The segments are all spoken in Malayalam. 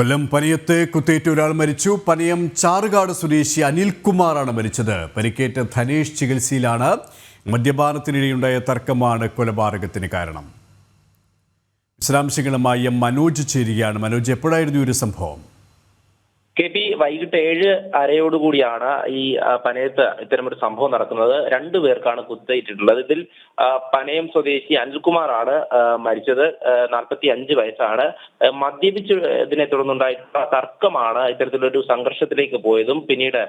കൊല്ലം പനിയത്ത് കുത്തേറ്റ് ഒരാൾ മരിച്ചു. പനിയം ചാറുകാട് സ്വദേശി അനിൽകുമാറാണ് മരിച്ചത്. പരിക്കേറ്റ ധനേഷ് ചികിത്സയിലാണ് മദ്യപാനത്തിനിടെയുണ്ടായ തർക്കമാണ് കൊലപാതകത്തിന് കാരണം. വിശദാംശങ്ങളുമായി എം മനോജ് ചേരുകയാണ്. മനോജ് എപ്പോഴായിരുന്നു ഒരു സംഭവം? കെ പി വൈകിട്ട് ഏഴ് അരയോടുകൂടിയാണ് ഈ പനയത്ത് ഇത്തരമൊരു സംഭവം നടക്കുന്നത്. രണ്ടു പേർക്കാണ് കുത്തേറ്റിട്ടുള്ളത് ഇതിൽ പനയം സ്വദേശി അനിൽകുമാറാണ് മരിച്ചത്. നാൽപ്പത്തി അഞ്ച് വയസ്സാണ്. മദ്യപിച്ച് ഇതിനെ തുടർന്നുണ്ടായിട്ടുള്ള തർക്കമാണ് ഇത്തരത്തിലൊരു സംഘർഷത്തിലേക്ക് പോയതും പിന്നീട്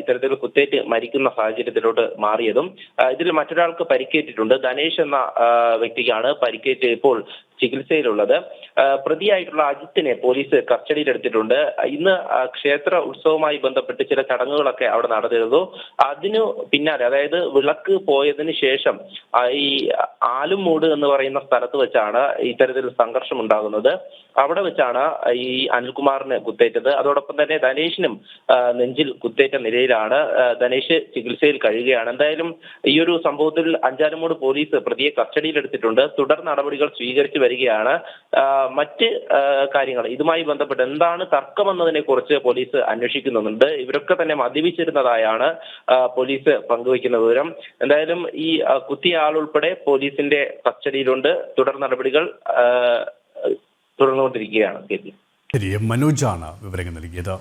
ഇത്തരത്തിൽ കുത്തേറ്റ് മരിക്കുന്ന സാഹചര്യത്തിലോട്ട് മാറിയതും. ഇതിൽ മറ്റൊരാൾക്ക് പരിക്കേറ്റിട്ടുണ്ട്. ധനേഷ് എന്ന വ്യക്തിക്കാണ് പരിക്കേറ്റ് ഇപ്പോൾ ചികിത്സയിലുള്ളത്. പ്രതിയായിട്ടുള്ള അജിത്തിനെ പോലീസ് കസ്റ്റഡിയിലെടുത്തിട്ടുണ്ട്. ഇന്ന് ക്ഷേത്ര ഉത്സവവുമായി ബന്ധപ്പെട്ട് ചില ചടങ്ങുകളൊക്കെ അവിടെ നടന്നിരുന്നു. അതിനു പിന്നാലെ അതായത് വിളക്ക് പോയതിനു ശേഷം ഈ ആലുംമൂട് എന്ന് പറയുന്ന സ്ഥലത്ത് വെച്ചാണ് ഇത്തരത്തിൽ സംഘർഷം ഉണ്ടാകുന്നത് അവിടെ വെച്ചാണ് ഈ അനിൽകുമാറിന് കുത്തേറ്റത്. അതോടൊപ്പം തന്നെ ധനേഷിനും നെഞ്ചിൽ കുത്തേറ്റ നിലയിലാണ് ധനേഷ് ചികിത്സയിൽ കഴിയുകയാണ്. എന്തായാലും ഈ ഒരു സംഭവത്തിൽ അഞ്ചാലുമൂട് പോലീസ് പ്രതിയെ കസ്റ്റഡിയിലെടുത്തിട്ടുണ്ട്. തുടർ നടപടികൾ സ്വീകരിച്ചു വരികയാണ്. മറ്റ് കാര്യങ്ങൾ. ഇതുമായി ബന്ധപ്പെട്ട് എന്താണ് തർക്കമെന്നതിനെ കുറിച്ച് പോലീസ് അന്വേഷിക്കുന്നുണ്ട്. ഇവരൊക്കെ തന്നെ മദ്യപിച്ചിരുന്നതായാണ് പോലീസ് പങ്കുവയ്ക്കുന്ന വിവരം. എന്തായാലും ഈ കുത്തിയ ആളുൾപ്പെടെ പോലീസിന്റെ കസ്റ്റഡിയിലുണ്ട്. തുടർ നടപടികൾ തുടർന്നുകൊണ്ടിരിക്കുകയാണ്. കെ മനോജാണ് വിവരങ്ങൾ നൽകിയത്.